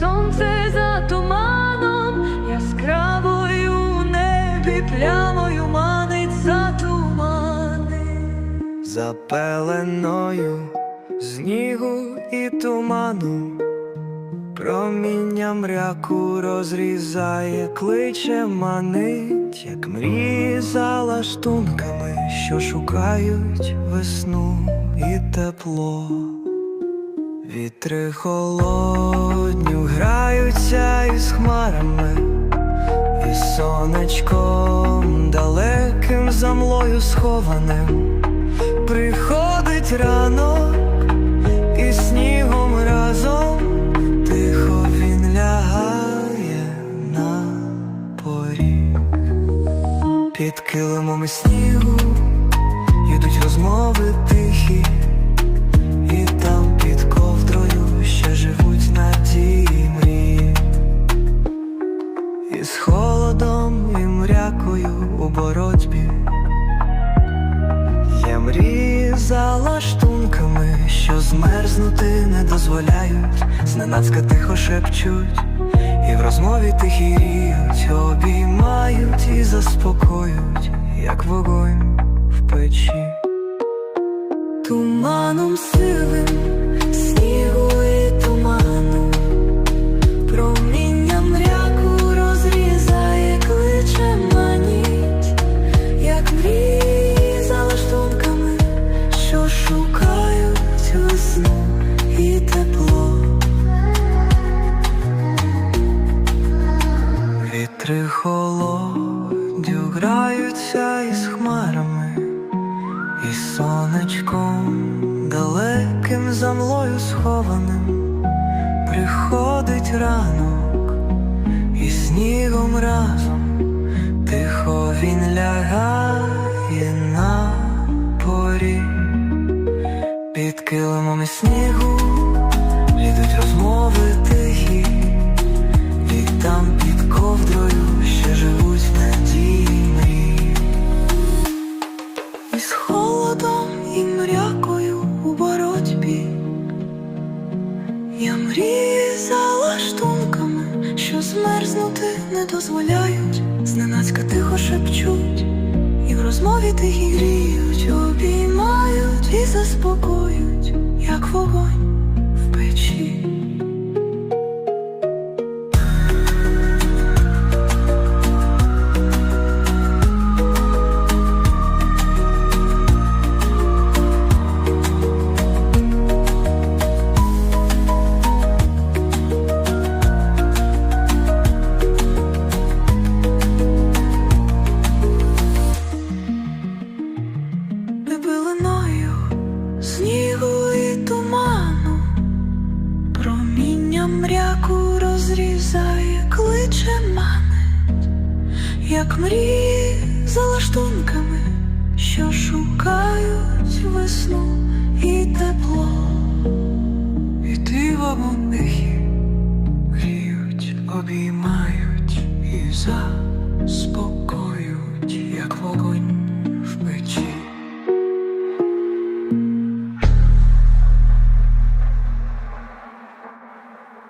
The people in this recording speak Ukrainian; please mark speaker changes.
Speaker 1: сонце за туманом, яскравою небі плямою манить за тумани.
Speaker 2: За пеленою снігу і туману, проміння мряку розрізає, кличе манить, як мрії за лаштунками, що шукають весну і тепло. Вітри холодню граються із хмарами, і сонечком далеким за млою схованим. Приходить ранок і снігом разом тихо він лягає на поріг. Під килимом снігу За лаштунками, що змерзнути не дозволяють, зненацька тихо шепчуть, і в розмові тихі ріють, обіймають і заспокоюють, як вогонь в печі. Туманом сивим, граються із хмарами, і сонечком далеким за млою схованим приходить ранок, і снігом разом тихо він лягає на поріг. Під килимом і снігу лідуть розмови тихі, З холодом і мрякою у боротьбі. Я мрію за лаштунками, що змерзнути не дозволяють, зненацька тихо шепчуть, і в розмові тихі гріють, обіймають і заспокоюють, як вогонь розрізає, кличе манить, як мрії за лаштунками, що шукають весну і тепло, і ти вогонихи гріють, обіймають і заспокоюють.